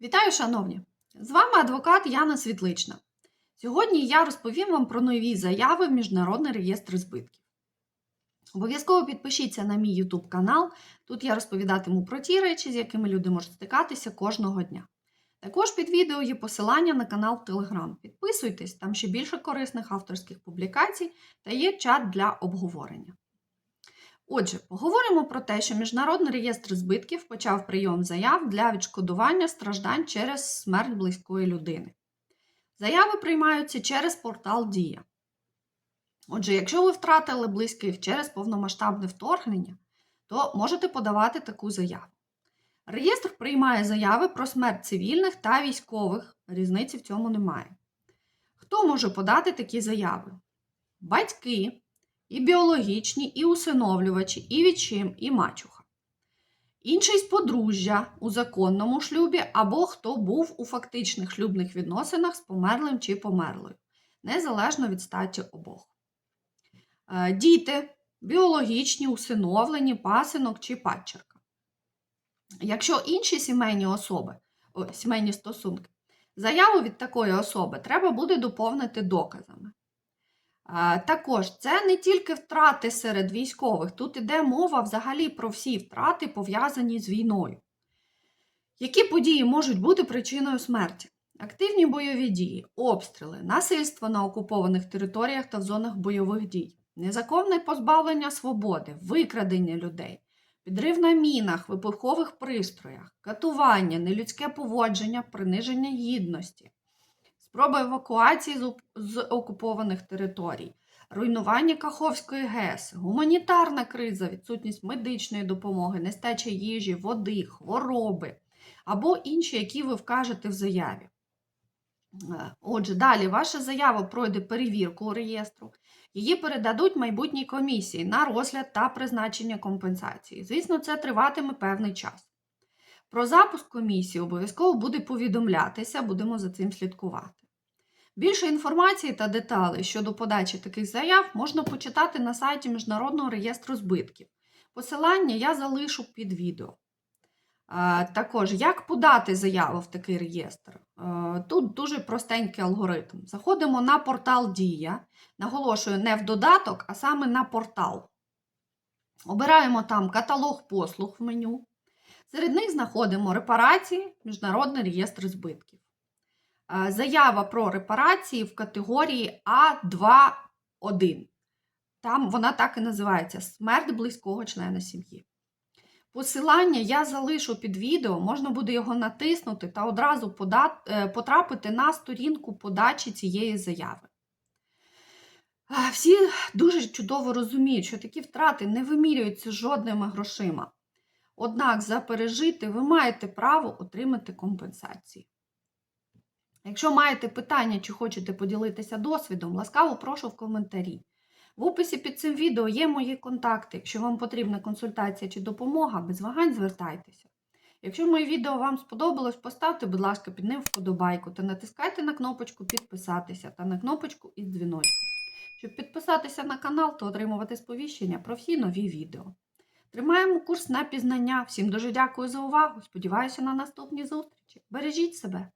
Вітаю, шановні! З вами адвокат Яна Світлична. Сьогодні я розповім вам про нові заяви в Міжнародний реєстр збитків. Обов'язково підпишіться на мій YouTube канал. Тут я розповідатиму про ті речі, з якими люди можуть стикатися кожного дня. Також під відео є посилання на канал Telegram. Підписуйтесь, там ще більше корисних авторських публікацій та є чат для обговорення. Отже, поговоримо про те, що Міжнародний реєстр збитків почав прийом заяв для відшкодування страждань через смерть близької людини. Заяви приймаються через портал Дія. Отже, якщо ви втратили близьких через повномасштабне вторгнення, то можете подавати таку заяву. Реєстр приймає заяви про смерть цивільних та військових, різниці в цьому немає. Хто може подати такі заяви? Батьки, і біологічні, і усиновлювачі, і відчим, і мачуха. Інший з подружжя у законному шлюбі або хто був у фактичних шлюбних відносинах з померлим чи померлою, незалежно від статі обох. Е, Діти біологічні, усиновлені, пасинок чи падчерка. Якщо інші сімейні особи, о, сімейні стосунки, заяву від такої особи треба буде доповнити доказами. Також це не тільки втрати серед військових, тут іде мова взагалі про всі втрати, пов'язані з війною. Які події можуть бути причиною смерті? Активні бойові дії, обстріли, насильство на окупованих територіях та в зонах бойових дій, незаконне позбавлення свободи, викрадення людей, підрив на мінах, вибухових пристроях, катування, нелюдське поводження, приниження гідності, спроба евакуації з, окупованих територій, руйнування Каховської ГЕС, гуманітарна криза, відсутність медичної допомоги, нестача їжі, води, хвороби або інші, які ви вкажете в заяві. Е, Отже, далі ваша заява пройде перевірку у реєстру. Її передадуть майбутній комісії на розгляд та призначення компенсації. Звісно, це триватиме певний час. Про запуск комісії обов'язково буде повідомлятися, будемо за цим слідкувати. Більше інформації та деталей щодо подачі таких заяв можна почитати на сайті Міжнародного реєстру збитків. Посилання я залишу під відео. Також, як подати заяву в такий реєстр? Тут дуже простенький алгоритм. Заходимо на портал Дія. Наголошую, не в додаток, а саме на портал. Обираємо там каталог послуг в меню. Серед них знаходимо репарації, Міжнародний реєстр збитків. Е, Заява про репарації в категорії А2.1. Там вона так і називається Смерть близького члена сім'ї. Посилання я залишу під відео, можна буде його натиснути та одразу е, потрапити на сторінку подачі цієї заяви. Всі дуже чудово розуміють, що такі втрати не вимірюються жодними грошима. Однак за пережити ви маєте право отримати компенсації. Якщо маєте питання чи хочете поділитися досвідом, ласкаво прошу в коментарі. В описі під цим відео є мої контакти. Якщо вам потрібна консультація чи допомога, без вагань звертайтеся. Якщо моє відео вам сподобалось, поставте, будь ласка, під ним вподобайку та натискайте на кнопочку підписатися та на кнопочку із дзвіночком. Щоб підписатися на канал та отримувати сповіщення про всі нові відео. Тримаємо курс на пізнання. Всім дуже дякую за увагу. Сподіваюся на наступні зустрічі. Бережіть себе!